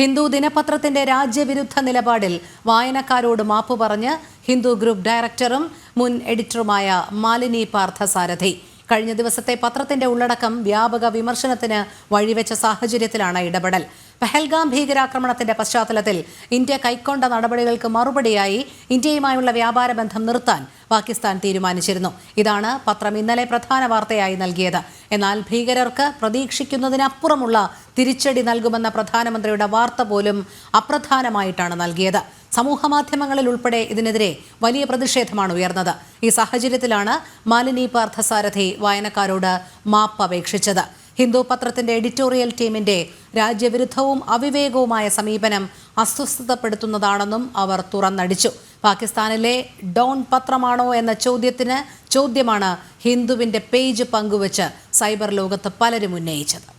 ഹിന്ദു ദിനപത്രത്തിന്റെ രാജ്യവിരുദ്ധ നിലപാടിൽ വായനക്കാരോട് മാപ്പു പറഞ്ഞ് ഹിന്ദു ഗ്രൂപ്പ് ഡയറക്ടറും മുൻ എഡിറ്ററുമായ മാലിനി പാർത്ഥസാരഥി. കഴിഞ്ഞ ദിവസത്തെ പത്രത്തിന്റെ ഉള്ളടക്കം വ്യാപക വിമർശനത്തിന് വഴിവെച്ച സാഹചര്യത്തിലാണ് ഇടപെടൽ. പഹൽഗാം ഭീകരാക്രമണത്തിന്റെ പശ്ചാത്തലത്തിൽ ഇന്ത്യ കൈക്കൊണ്ട നടപടികൾക്ക് മറുപടിയായി ഇന്ത്യയുമായുള്ള വ്യാപാര ബന്ധം നിർത്താൻ പാകിസ്ഥാൻ തീരുമാനിച്ചിരുന്നു. ഇതാണ് പത്രം ഇന്നലെ പ്രധാന വാർത്തയായി നൽകിയത്. എന്നാൽ ഭീകരർക്ക് പ്രതീക്ഷിക്കുന്നതിനപ്പുറമുള്ള തിരിച്ചടി നൽകുമെന്ന പ്രധാനമന്ത്രിയുടെ വാർത്ത പോലും അപ്രധാനമായിട്ടാണ് നൽകിയത്. സമൂഹമാധ്യമങ്ങളിൽ ഉൾപ്പെടെ ഇതിനെതിരെ വലിയ പ്രതിഷേധമാണ് ഉയർന്നത്. ഈ സാഹചര്യത്തിലാണ് മാലിനി പാർത്ഥസാരഥി വായനക്കാരോട് മാപ്പ് അപേക്ഷിച്ചത് ഹിന്ദു പത്രത്തിന്റെ എഡിറ്റോറിയൽ ടീമിന്റെ രാജ്യവിരുദ്ധവും അവിവേകവുമായ സമീപനം അസ്വസ്ഥതപ്പെടുത്തുന്നതാണെന്നും അവർ തുറന്നടിച്ചു. പാകിസ്ഥാനിലെ ഡോൺ പത്രമാണോ എന്ന ചോദ്യത്തിന് ചോദ്യമാണ് ഹിന്ദുവിന്റെ പേജ് പങ്കുവച്ച് സൈബർ ലോകത്ത് പലരും ഉന്നയിച്ചത്.